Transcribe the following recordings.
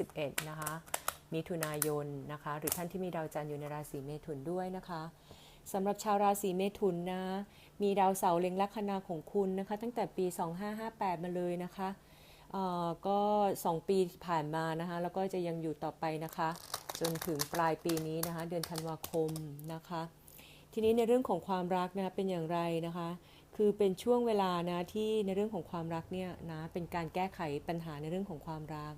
11 นะคะ มิถุนายนนะคะ หรือท่านที่มีดาวจันทร์อยู่ในราศีเมถุนด้วยนะคะสำหรับชาวราศีเมถุนนะ มีดาวเสาร์เล็งลัคนาของคุณนะคะ ตั้งแต่ปี 2558 มาเลยนะคะเออก็ 2 ปีผ่านมานะคะ แล้วก็จะยังอยู่ต่อไปนะคะ จนถึงปลายปีนี้นะคะ เดือนธันวาคมนะคะ ทีนี้ในเรื่องของความรักนะคะเป็นอย่างไรนะคะ คือเป็นช่วงเวลานะที่ในเรื่องของความรักเนี่ยนะเป็นการแก้ไขปัญหาในเรื่องของความรัก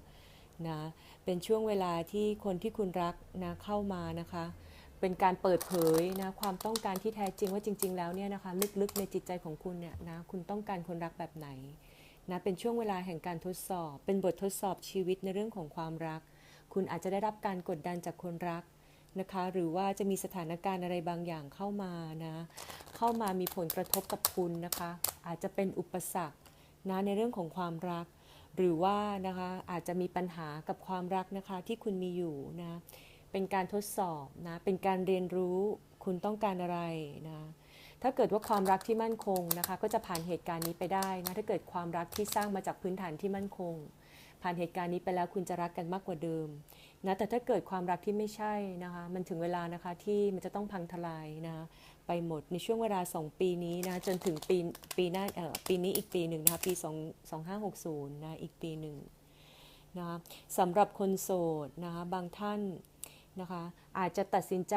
นะเป็นช่วงเวลาที่คนที่คุณรักนะเข้ามานะคะ เป็นการเปิดเผยนะความต้องการที่แท้จริงว่าจริง ๆ แล้วเนี่ยนะคะลึกๆในจิตใจของคุณเนี่ยนะคุณต้องการคนรักแบบไหนนะเป็นช่วงเวลาแห่งการทดสอบ เป็นบททดสอบชีวิตในเรื่องของความรัก คุณอาจจะได้รับการกดดันจากคนรักนะคะหรือว่าจะมีสถานการณ์อะไรบางอย่างเข้ามานะเข้ามามีผลกระทบกับคุณนะคะ อาจจะเป็นอุปสรรคนะในเรื่องของความรัก หรือว่านะคะอาจจะมีปัญหากับความรักนะคะที่คุณมีอยู่นะเป็นการทดสอบนะเป็นการเรียนรู้คุณต้องการอะไรนะถ้าเกิดว่าความรักที่มั่นคงนะคะ ก็จะผ่านเหตุการณ์นี้ไปได้นะถ้าเกิดความรักที่สร้างมาจากพื้นฐานที่มั่นคง ผ่านเหตุการณ์นี้ไปแล้วคุณจะรักกันมากกว่าเดิมนะแต่ถ้าเกิดความรักที่ไม่ใช่นะคะ มันถึงเวลานะคะที่มันจะต้องพังทลายนะ ไปหมดในช่วงเวลา 2 ปีนี้นะจนถึงปีปีหน้าเอ่อปีนี้อีกปีหนึ่งนะคะปี2 2560นะอีกปีหนึ่งนะคะสำหรับคนโสดนะคะบางท่านนะคะอาจจะตัดสินใจ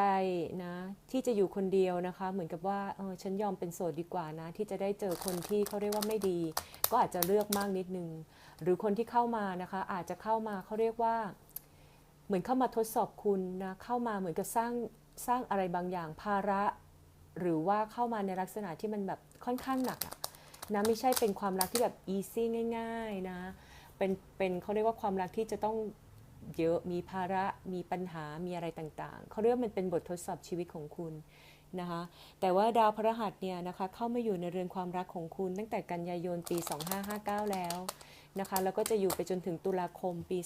นะที่จะอยู่คนเดียวนะคะเหมือนกับว่าเออฉันยอมเป็นโสดดีกว่านะที่จะได้เจอคนที่เขาเรียกว่าไม่ดี ก็อาจจะเลือกมากนิดนึง หรือคนที่เข้ามานะคะอาจจะเข้ามาเขาเรียกว่า เหมือนเข้ามาทดสอบคุณนะเข้ามาเหมือนกับสร้างสร้างอะไรบางอย่างภาระ หรือว่าเข้ามาในลักษณะที่มันแบบค่อนข้างหนักอะนะไม่ใช่เป็นความรักที่แบบอีซี่ง่าย ๆนะเป็นเป็นเขาเรียกว่าความรักที่จะต้องเยอะมีภาระมีปัญหามีอะไรต่างๆเขาเรียกว่ามันเป็นบททดสอบชีวิตของคุณนะคะแต่ว่าดาวพฤหัสเนี่ยนะคะเข้ามาอยู่ในเรือนความรักของคุณ ตั้งแต่กันยายนปี 2559 แล้วนะคะแล้วก็จะอยู่ไปจนถึงตุลาคมปี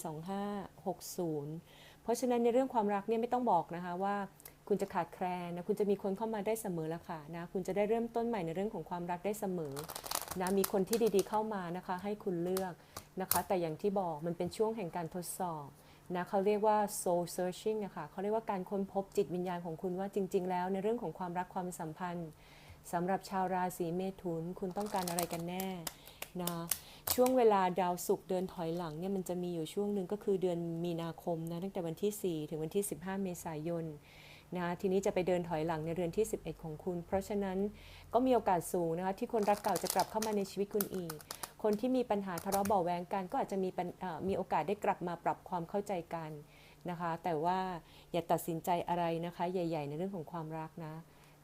2560 เพราะฉะนั้นในเรื่องความรักเนี่ยไม่ต้องบอกนะคะว่า คุณจะขาดแคลนนะคุณจะมีคนเข้ามาได้เสมอแล้วค่ะนะคุณจะได้เริ่มต้นใหม่ในเรื่องของความรักได้เสมอนะมีคนที่ดีๆเข้ามานะคะ ให้คุณเลือกนะคะ แต่อย่างที่บอกมันเป็นช่วงแห่งการทดสอบนะเขาเรียกว่า soul searching นะคะเขาเรียกว่าการค้นพบจิตวิญญาณของคุณว่าจริง ๆ แล้ว ในเรื่องของความรักความสัมพันธ์สำหรับชาวราศีเมถุน คุณต้องการอะไรกันแน่นะช่วงเวลาดาวศุกร์เดินถอยหลังเนี่ยมันจะมีอยู่ช่วงหนึ่งก็คือเดือนมีนาคมนะตั้งแต่วันที่ 4 ถึงวันที่ 15 เมษายน นะทีนี้จะไปเดินถอยหลังในเรือนที่ 11 ของคุณ เพราะฉะนั้นก็มีโอกาสสูงนะคะที่คนรักเก่าจะกลับเข้ามาในชีวิตคุณอีก คนที่มีปัญหาทะเลาะเบาแวงกัน ก็อาจจะมีมีโอกาสได้กลับมาปรับความเข้าใจกันนะคะแต่ว่าอย่าตัดสินใจอะไรนะคะใหญ่ ๆ ในเรื่องของความรักนะ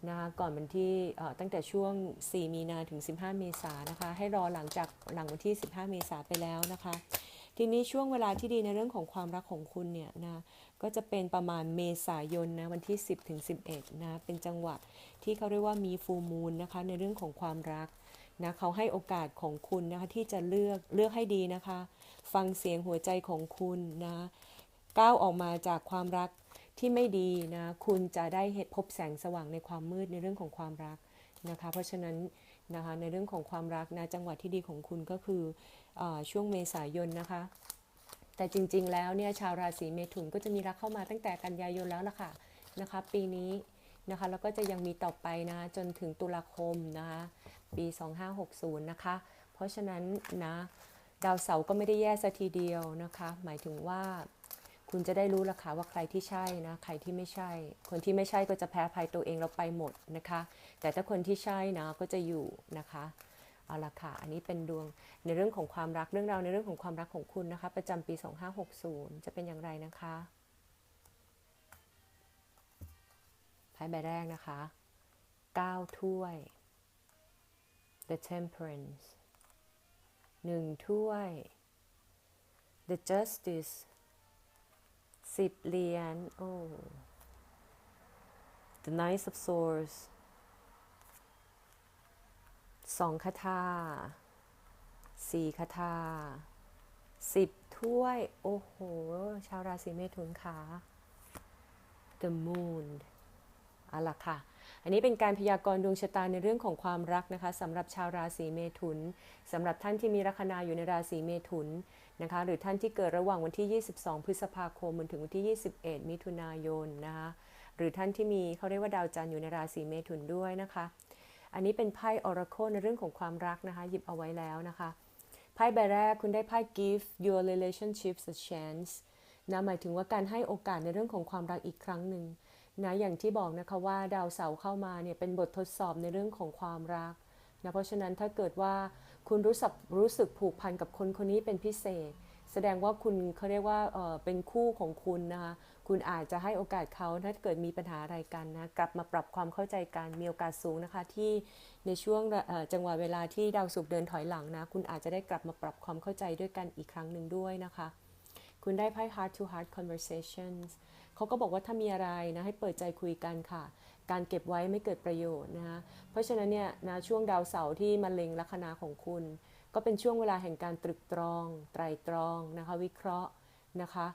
นะคะก่อนวันที่ตั้งแต่ช่วง 4 มีนาถึง 15 เมษายนนะคะให้รอหลังจากหลังวันที่ 15 เมษายนไปแล้วนะคะ ทีนี้ช่วงเวลาที่ดีในเรื่องของความรักของคุณเนี่ยนะก็จะเป็นประมาณเมษายนนะวันที่ 10ถึง11นะเป็นจังหวะที่เขาเรียกว่ามีฟูมูลนะคะในเรื่องของความรักนะเขาให้โอกาสของคุณนะคะที่จะเลือกเลือกให้ดีนะคะ ฟังเสียงหัวใจของคุณนะก้าวออกมาจากความรักที่ไม่ดีนะคุณจะได้เห็นพบแสงสว่างในความมืดในเรื่องของความรักนะคะ เพราะฉะนั้น นะคะในเรื่องของความรักนะจังหวะที่ดีของคุณก็คืออช่วงเมษายนนะคะ แต่จริง ๆ แล้วเนี่ยชาวราศีเมถุนก็จะมีรักเข้ามาตั้งแต่กันยายนแล้วล่ะค่ะนะคะ ปีนี้นะคะแล้วก็จะยังมีต่อไปนะจนถึงตุลาคมนะคะปี 2560 นะคะ เพราะฉะนั้นนะดาวเสาร์ก็ไม่ได้แย่ซะทีเดียวนะคะ หมายถึงว่า คุณจะได้รู้ละค่ะว่าใครที่ใช่นะใครที่ไม่ใช่ คนที่ไม่ใช่ก็จะแพ้ภัยตัวเองเราไปหมดนะคะ แต่ถ้าคนที่ใช่นะก็จะอยู่นะคะเอาละค่ะ อันนี้เป็นดวงในเรื่องของความรักเรื่องราวในเรื่องของความรักของคุณนะคะ ประจำปี 2560 จะเป็นอย่างไรนะคะไพ่ใบแรกนะคะ 9 ถ้วย The Temperance หนึ่งถ้วย The Justice สิบเหรียญโอ้ The Knight of Swords สองคาถาสี่คาถาสิบถ้วย โอ้โห ชาวราศีเมถุนขา The Moon อะละค่ะ อันนี้เป็นการพยากรณ์ดวงชะตาในเรื่องของความรักนะคะสำหรับชาวราศีเมถุนสำหรับท่านที่มีลัคนาอยู่ในราศีเมถุนนะคะ หรือท่านที่เกิดระหว่างวันที่ 22 พฤษภาคมถึงวันที่ 21 มิถุนายนนะคะหรือท่านที่มีเขาเรียกว่าดาวจันทร์อยู่ในราศีเมถุนด้วยนะคะ อันนี้เป็นไพ่ Oracle ในเรื่องของความรักนะคะ หยิบเอาไว้แล้วนะคะไพ่ใบแรกคุณได้ไพ่ give your relationships a chance นะหมายถึงว่าการให้โอกาสในเรื่องของความรักอีกครั้งหนึ่ง นะอย่างที่บอกนะคะว่าดาวเสาร์เข้ามาเนี่ยเป็นบททดสอบในเรื่องของความรักนะเพราะฉะนั้นถ้าเกิดว่าคุณรู้สึกรู้สึกผูกพันกับคนคนนี้เป็นพิเศษ แสดงว่าคุณเขาเรียกว่าเออเป็นคู่ของคุณนะคะคุณอาจจะให้โอกาสเขาถ้าเกิดมีปัญหาอะไรกันนะกลับมาปรับความเข้าใจกันมีโอกาสสูงนะคะที่ในช่วงจังหวะเวลาที่ดาวศุกร์เดินถอยหลังนะคุณอาจจะได้กลับมาปรับความเข้าใจด้วยกันอีกครั้งหนึ่งด้วยนะคะ คุณได้ไพ่ heart to heart conversations เขาก็บอกว่าถ้ามีอะไรนะให้เปิดใจคุยกันค่ะ การเก็บไว้ไม่เกิดประโยชน์นะคะเพราะฉะนั้นเนี่ยนะช่วงดาวเสาร์ที่มะเร็งลัคนาของคุณ ก็เป็นช่วงเวลาแห่งการตรึกตรอง ไตรตรองนะคะวิเคราะห์นะคะ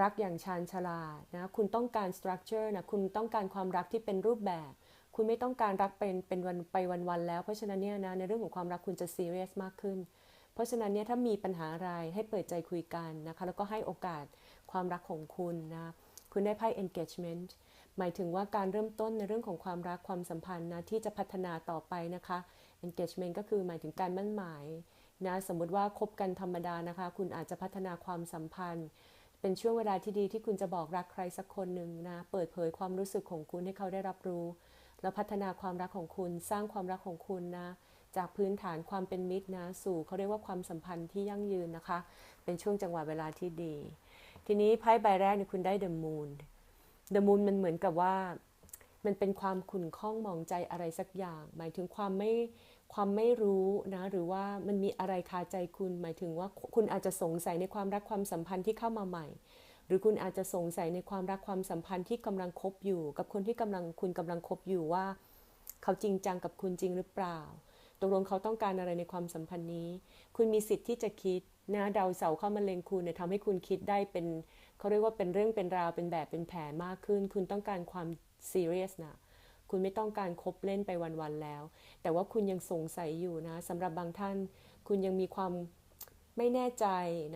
รักอย่างชาญฉลาดนะคุณต้องการสตรัคเจอร์นะคุณต้องการความรักที่เป็นรูปแบบ คุณไม่ต้องการรักเป็นเป็นวันไปวันๆแล้ว เพราะฉะนั้นเนี่ยนะในเรื่องของความรักคุณจะซีเรียสมากขึ้น เพราะฉะนั้นเนี่ยถ้ามีปัญหาอะไรให้เปิดใจคุยกันนะคะแล้วก็ให้โอกาสความรักของคุณนะ คุณได้ไพ่ engagement หมายถึงว่าการเริ่มต้นในเรื่องของความรักความสัมพันธ์นะที่จะพัฒนาต่อไปนะคะ engagement ก็คือหมายถึงการมั่นหมายนะสมมติว่าคบกันธรรมดานะคะ คุณอาจจะพัฒนาความสัมพันธ์ เป็นช่วงเวลาที่ดีที่คุณจะบอกรักใครสักคนหนึ่งนะ เปิดเผยความรู้สึกของคุณให้เขาได้รับรู้ แล้วพัฒนาความรักของคุณสร้างความรักของคุณนะจากพื้นฐานความเป็นมิตรนะสู่เขาเรียกว่าความสัมพันธ์ที่ยั่งยืนนะคะ เป็นช่วงจังหวะเวลาที่ดี ทีนี้ไพ่ใบแรกเนี่ยคุณได้เดอะมูนเดอะมูนมันเหมือนกับว่า มันเป็นความขุ่นข้องมองใจอะไรสักอย่าง หมายถึงความไม่ความไม่รู้นะหรือว่ามันมีอะไรคาใจคุณ หมายถึงว่าคุณอาจจะสงสัยในความรักความสัมพันธ์ที่เข้ามาใหม่ หรือคุณอาจจะสงสัยในความรักความสัมพันธ์ที่กำลังคบอยู่ กับคนที่กำลังคุณกำลังคบอยู่ว่า เขาจริงจังกับคุณจริงหรือเปล่าตกลงเขาต้องการอะไรในความสัมพันธ์นี้ คุณมีสิทธิ์ที่จะคิด นะดาวเสาร์เข้ามาเล็งคุณเนี่ยทำให้คุณคิดได้เป็นเขาเรียกว่าเป็นเรื่องเป็นราวเป็นแบบเป็นแผนมากขึ้น คุณต้องการความซีเรียสนะคุณไม่ต้องการคบเล่นไปวันๆแล้ว แต่ว่าคุณยังสงสัยอยู่นะสำหรับบางท่าน คุณยังมีความไม่แน่ใจ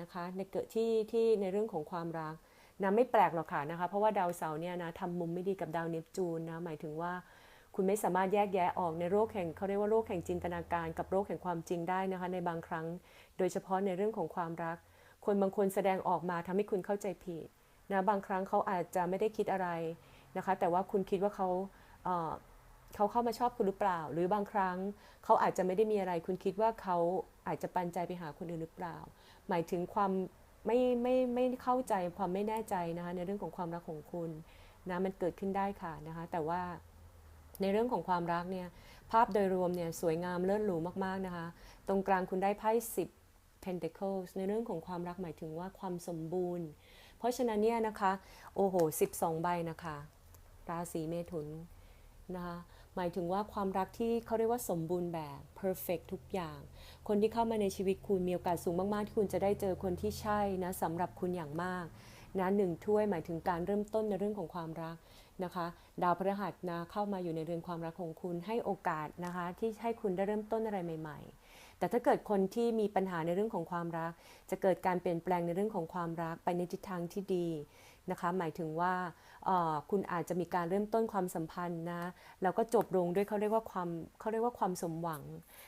นะคะในเกิดที่ที่ในเรื่องของความรักนะไม่แปลกหรอกค่ะนะคะ เพราะว่าดาวเสาร์เนี่ยนะทำมุมไม่ดีกับดาวเนปจูนนะหมายถึงว่า คุณไม่สามารถแยกแยะออกในโรคแห่งเขาเรียกว่าโรคแห่งจินตนาการกับโรคแห่งความจริงได้นะคะ ในบางครั้ง โดยเฉพาะในเรื่องของความรัก คนบางคนแสดงออกมาทำให้คุณเข้าใจผิดนะบางครั้งเขาอาจจะไม่ได้คิดอะไรนะคะ แต่ว่าคุณคิดว่าเขาเเขาเข้ามาชอบคุณหรือเปล่า หรือบางครั้งเขาอาจจะไม่ได้มีอะไร คุณคิดว่าเขาอาจจะปันใจไปหาคนอื่นหรือเปล่า หมายถึงความไม่ไม่ไม่เข้าใจความไม่แน่ใจนะคะในเรื่องของความรักของคุณนะมันเกิดขึ้นได้ค่ะนะคะ แต่ว่า ในเรื่องของความรักเนี่ยภาพโดยรวมเนี่ยสวยงามเลิศหรูมากๆนะคะ ตรงกลางคุณได้ไพ่สิบ Pentacles ในเรื่องของความรักหมายถึงว่าความสมบูรณ์ เพราะฉะนั้นเนี่ยนะคะโอ้โห 12 ใบนะคะราศีเมถุนนะคะหมายถึงว่าความรักที่เขาเรียกว่าสมบูรณ์แบบ perfect ทุกอย่าง คนที่เข้ามาในชีวิตคุณมีโอกาสสูงมาก ๆ ที่คุณจะได้เจอคนที่ใช่นะสำหรับคุณอย่างมาก นะหนึ่งถ้วยหมายถึงการเริ่มต้นในเรื่องของความรักนะคะ ดาวพฤหัสนะเข้ามาอยู่ในเรือนความรักของคุณให้โอกาสนะคะ ที่ให้คุณได้เริ่มต้นอะไรใหม่ ๆ แต่ถ้าเกิดคนที่มีปัญหาในเรื่องของความรัก จะเกิดการเปลี่ยนแปลงในเรื่องของความรักไปในทิศทางที่ดีนะคะหมายถึงว่าคุณอาจจะมีการเริ่มต้นความสัมพันธ์นะแล้วก็จบลงด้วยเขาเรียกว่าความเขาเรียกว่าความสมหวัง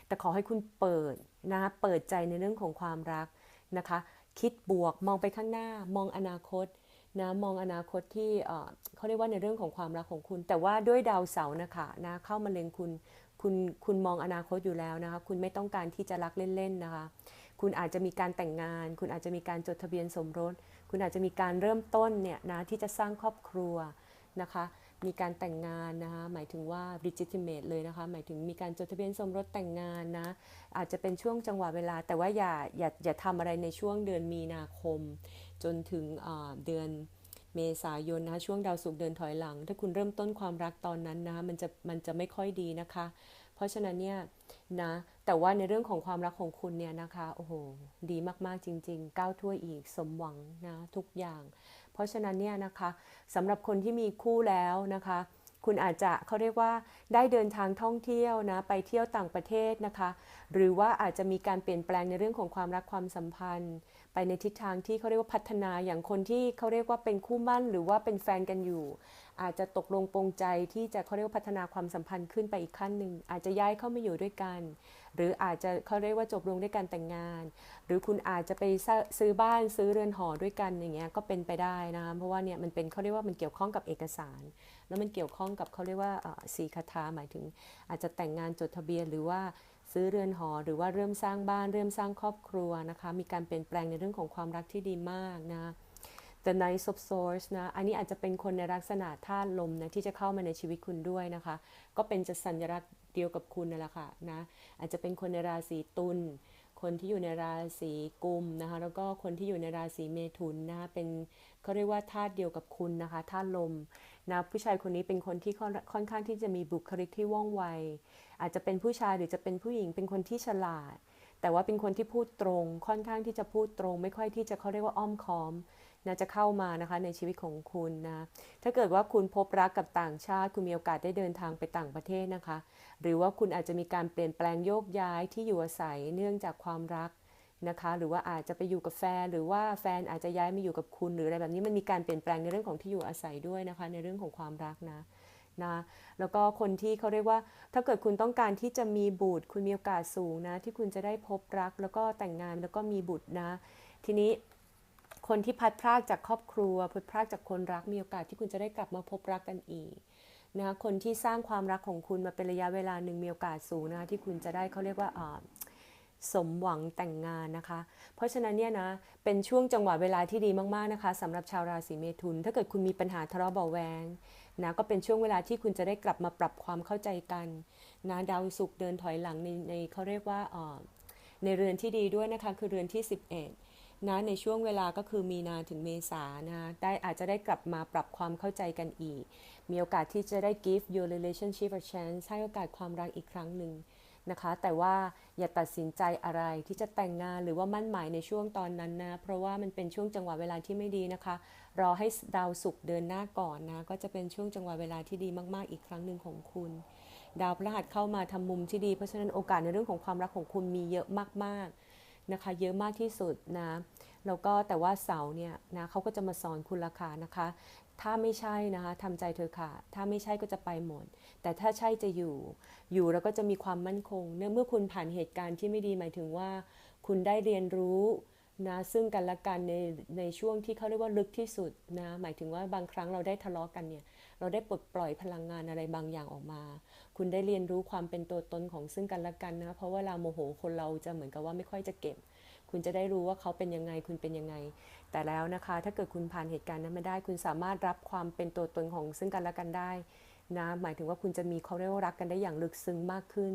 แต่ขอให้คุณเปิดนะคะเปิดใจในเรื่องของความรักนะคะ คิดบวก มองไปข้างหน้า มองอนาคตนะมองอนาคตที่เขาเรียกว่าในเรื่องของความรักของคุณ แต่ว่าด้วยดาวเสาร์นะคะนะเข้ามาเล็งคุณคุณคุณมองอนาคตอยู่แล้วนะคะคุณไม่ต้องการที่จะรักเล่นๆนะคะ คุณอาจจะมีการแต่งงาน คุณอาจจะมีการจดทะเบียนสมรส คุณอาจจะมีการเริ่มต้นเนี่ยนะที่จะสร้างครอบครัวนะคะ มีการแต่งงานนะคะหมายถึงว่า legitimate เลยนะคะ หมายถึงมีการจดทะเบียนสมรสแต่งงานนะ อาจจะเป็นช่วงจังหวะเวลา แต่ว่าอย่าอย่าอย่าทำอะไรในช่วงเดือนมีนาคม จนถึงเดือนเมษายนนะคะช่วงดาวศุกร์เดินถอยหลัง ถ้าคุณเริ่มต้นความรักตอนนั้นนะคะมันจะมันจะไม่ค่อยดีนะคะ เพราะฉะนั้นเนี่ยนะแต่ว่าในเรื่องของความรักของคุณเนี่ยนะคะโอ้โหดีมากๆจริงๆก้าวถ้วอีกสมหวังนะทุกอย่าง เพราะฉะนั้นเนี่ยนะคะสำหรับคนที่มีคู่แล้วนะคะ คุณอาจจะเขาเรียกว่าได้เดินทางท่องเที่ยวนะไปเที่ยวต่างประเทศนะคะ หรือว่าอาจจะมีการเปลี่ยนแปลงในเรื่องของความรักความสัมพันธ์ ไปในทิศทางที่เขาเรียกว่าพัฒนาอย่างคนที่เขาเรียกว่าเป็นคู่มั่น หรือว่าเป็นแฟนกันอยู่ อาจจะตกลงปรงใจที่จะเขาเรียกว่าพัฒนาความสัมพันธ์ขึ้นไปอีกขั้นหนึ่งอาจจะย้ายเข้ามาอยู่ด้วยกัน หรืออาจจะเขาเรียกว่าจบลงด้วยการแต่งงาน หรือคุณอาจจะไปซื้อบ้านซื้อเรือนหอด้วยกันอย่างเงี้ยก็เป็นไปได้นะคะเพราะว่าเนี่ยมันเป็นเขาเรียกว่ามันเกี่ยวข้องกับเอกสาร แล้วมันเกี่ยวข้องกับเขาเรียกว่าสีคาถาหมายถึง อาจจะแต่งงานจดทะเบียนหรือว่าซื้อเรือนหอหรือว่าเริ่มสร้างบ้าน เริ่มสร้างครอบครัวนะคะมีการเปลี่ยนแปลงในเรื่องของความรักที่ดีมากนะ The Knight of Swords นะ อันนี้อาจจะเป็นคนในลักษณะธาตุลมนะที่จะเข้ามาในชีวิตคุณด้วยนะคะ ก็เป็นจะสัญลักษณ์เดียวกับคุณนั่นแหละค่ะนะ อาจจะเป็นคนในราศีตุล คนที่อยู่ในราศีกุมนะคะ แล้วก็คนที่อยู่ในราศีเมถุนนะคะ เป็นเขาเรียกว่าธาตุเดียวกับคุณนะคะธาตุลมนะผู้ชายคนนี้เป็นคนที่ค่อนข้างที่จะมีบุคลิกที่ว่องไว อาจจะเป็นผู้ชายหรือจะเป็นผู้หญิง เป็นคนที่ฉลาด แต่ว่าเป็นคนที่พูดตรง ค่อนข้างที่จะพูดตรง ไม่ค่อยที่จะเขาเรียกว่าอ้อมค้อม นะจะเข้ามานะคะในชีวิตของคุณนะถ้าเกิดว่าคุณพบรักกับต่างชาติ คุณมีโอกาสได้เดินทางไปต่างประเทศนะคะ หรือว่าคุณอาจจะมีการเปลี่ยนแปลงโยกย้ายที่อยู่อาศัยเนื่องจากความรักนะคะ หรือว่าอาจจะไปอยู่กับแฟน หรือว่าแฟนอาจจะย้ายมาอยู่กับคุณ หรืออะไรแบบนี้มันมีการเปลี่ยนแปลงในเรื่องของที่อยู่อาศัยด้วยนะคะ ในเรื่องของความรักนะนะแล้วก็คนที่เขาเรียกว่า ถ้าเกิดคุณต้องการที่จะมีบุตร คุณมีโอกาสสูงนะ ที่คุณจะได้พบรัก แล้วก็แต่งงานแล้วก็มีบุตรนะ ทีนี้ คนที่พัดพรากจากครอบครัวพัดพรากจากคนรักมีโอกาสที่คุณจะได้กลับมาพบรักกันอีกนะคะคนที่สร้างความรักของคุณมาเป็นระยะเวลาหนึ่งมีโอกาสสูงนะคะที่คุณจะได้เขาเรียกว่าสมหวังแต่งงานนะคะ เพราะฉะนั้นเนี่ยนะเป็นช่วงจังหวะเวลาที่ดีมากๆนะคะสำหรับชาวราศีเมถุน ถ้าเกิดคุณมีปัญหาทะเลาะเบาแวงนะก็เป็นช่วงเวลาที่คุณจะได้กลับมาปรับความเข้าใจกันนะดาวศุกร์เดินถอยหลังในในเขาเรียกว่าในเรือนที่ดีด้วยนะคะคือเรือนที่ 11 นะในช่วงเวลาก็คือมีนาถึงเมษานะได้อาจจะได้กลับมาปรับความเข้าใจกันอีก มีโอกาสที่จะได้ give your relationship a chance ให้โอกาสความรักอีกครั้งหนึ่งนะคะ แต่ว่าอย่าตัดสินใจอะไรที่จะแต่งงานหรือว่ามั่นหมายในช่วงตอนนั้นนะ เพราะว่ามันเป็นช่วงจังหวะเวลาที่ไม่ดีนะคะ รอให้ดาวศุกร์เดินหน้าก่อนนะ ก็จะเป็นช่วงจังหวะเวลาที่ดีมาก ๆ อีกครั้งหนึ่งของคุณ ดาวพฤหัสเข้ามาทำมุมที่ดี เพราะฉะนั้นโอกาสในเรื่องของความรักของคุณมีเยอะมาก ๆ นะคะเยอะมากที่สุดนะแล้วก็แต่ว่าเสาเนี่ยนะเขาก็จะมาสอนคุณราคานะคะ ถ้าไม่ใช่นะคะทำใจเธอค่ะ ถ้าไม่ใช่ก็จะไปหมด แต่ถ้าใช่จะอยู่ อยู่แล้วก็จะมีความมั่นคง เนื่องเมื่อคุณผ่านเหตุการณ์ที่ไม่ดีหมายถึงว่า คุณได้เรียนรู้นะซึ่งกันและกันในในช่วงที่เขาเรียกว่าลึกที่สุดนะหมายถึงว่าบางครั้งเราได้ทะเลาะกันเนี่ย เราได้ปลดปล่อยพลังงานอะไรบางอย่างออกมา คุณได้เรียนรู้ความเป็นตัวตนของซึ่งกันและกันนะ เพราะว่าเราโมโหคนเราจะเหมือนกับว่าไม่ค่อยจะเก็บ คุณจะได้รู้ว่าเขาเป็นยังไง คุณเป็นยังไง แต่แล้วนะคะ ถ้าเกิดคุณผ่านเหตุการณ์นั้นมาได้ คุณสามารถรับความเป็นตัวตนของซึ่งกันและกันได้นะ หมายถึงว่าคุณจะมีเขาเรียกว่ารักกันได้อย่างลึกซึ้งมากขึ้น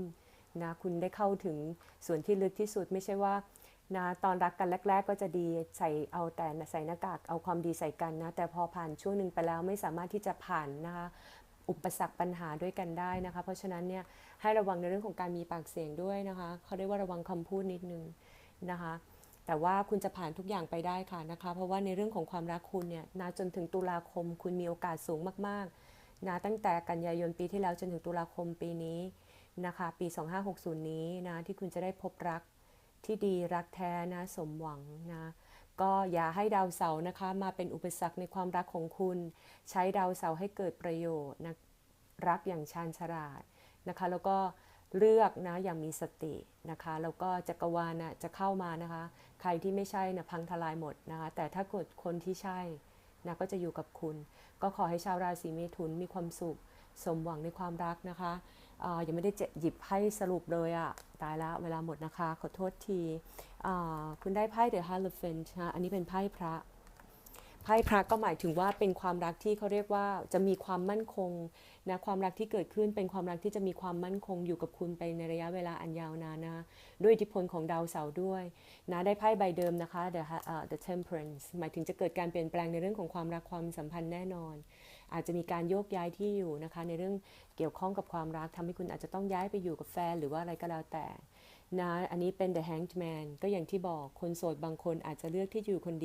นะ คุณได้เข้าถึงส่วนที่ลึกที่สุดไม่ใช่ว่า นะตอนรักกันแรก ๆ ก็จะดีใส่เอาแต่ใส่หน้ากากเอาความดีใส่กันนะ แต่พอผ่านช่วงหนึ่งไปแล้วไม่สามารถที่จะผ่านนะคะอุปสรรคปัญหาด้วยกันได้นะคะ เพราะฉะนั้นเนี่ยให้ระวังในเรื่องของการมีปากเสียงด้วยนะคะเขาเรียกว่าระวังคำพูดนิดนึงนะคะ แต่ว่าคุณจะผ่านทุกอย่างไปได้ค่ะนะคะ เพราะว่าในเรื่องของความรักคุณเนี่ยนะจนถึงตุลาคม คุณมีโอกาสสูงมากๆนะตั้งแต่กันยายนปีที่แล้วจนถึงตุลาคมปีนี้นะคะ ปี 2560 นี้นะที่คุณจะได้พบรัก ที่ดีรักแท้นะสมหวังนะ ก็อย่าให้ดาวเสาร์นะคะ มาเป็นอุปสรรคในความรักของคุณ ใช้ดาวเสาร์ให้เกิดประโยชน์นะรักอย่างชาญฉลาดนะคะ แล้วก็เลือกนะอย่างมีสตินะคะแล้วก็จักรวาลนะจะเข้ามานะคะ ใครที่ไม่ใช่นะพังทลายหมดนะคะแต่ถ้ากดคนที่ใช่นะก็จะอยู่กับคุณ ก็ขอให้ชาวราศีเมถุนมีความสุข สมหวังในความรักนะคะ ยังไม่ได้หยิบไพ่สรุปเลยอะตายแล้วเวลาหมดนะคะ ขอโทษทีคุณได้ไพ่ The Hierophant นะอันนี้เป็นไพ่พระไพ่พระก็หมายถึงว่าเป็นความรักที่เขาเรียกว่าจะมีความมั่นคงนะความรักที่เกิดขึ้นเป็นความรักที่จะมีความมั่นคงอยู่กับคุณไปในระยะเวลาอันยาวนานนะด้วยอิทธิพลของดาวเสาร์ด้วยนะได้ไพ่ใบเดิมนะคะ the uh, the temperance หมายถึงจะเกิดการเปลี่ยนแปลงในเรื่องของความรักความสัมพันธ์แน่นอน อาจจะมีการโยกย้ายที่อยู่นะคะ ในเรื่องเกี่ยวข้องกับความรักทำให้คุณอาจจะต้องย้ายไปอยู่กับแฟนหรือว่าอะไรก็แล้วแต่นะอันนี้เป็น the hanged man ก็อย่างที่บอกคนโสดบางคนอาจจะเลือกที่อยู่คนเดียว